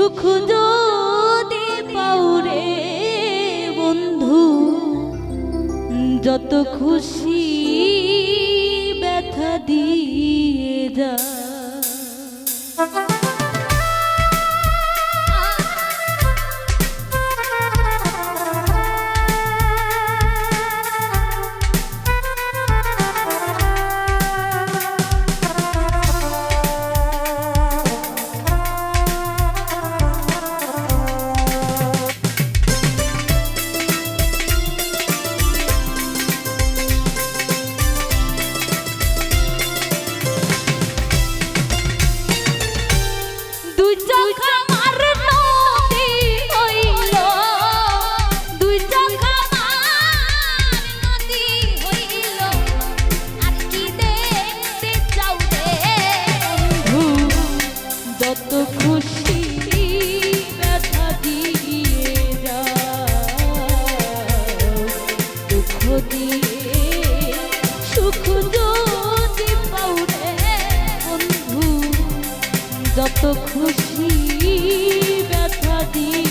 সুখ যদি পাউরে বন্ধু যত খুশি ব্যথা দিয়ে যা। যত খুশি ব্যথা দিরা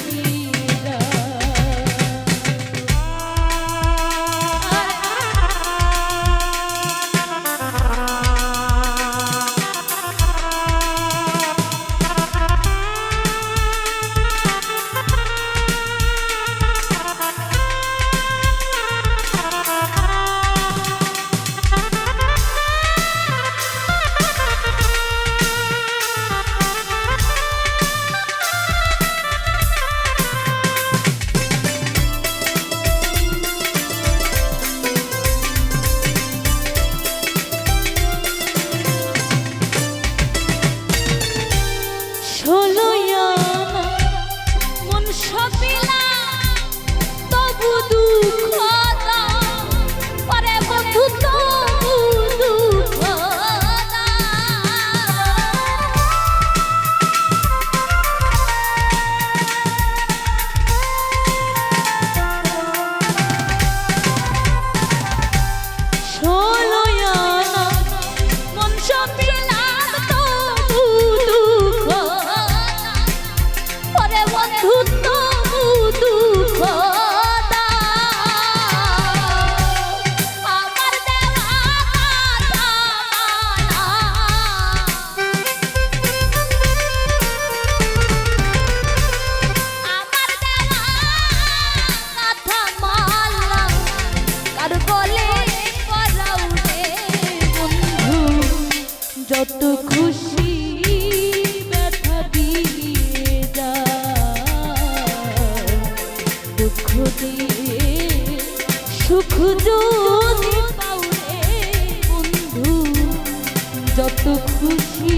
দুঃখ দিয়ে সুখ যদি পাও রে বন্ধু যত খুশি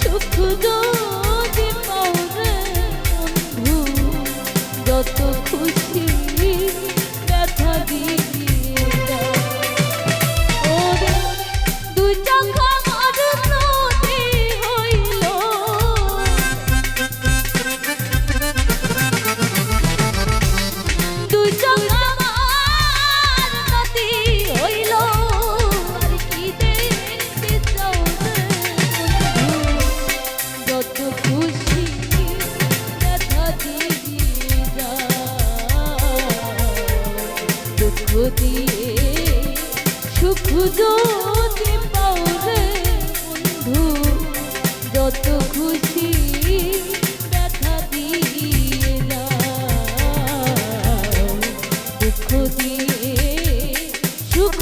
সুখ গো সুখ দিয়ে সুখ যদি পাও রে বন্ধু যত খুশি ব্যথা দিয়ে দুঃখ দিয়ে সুখ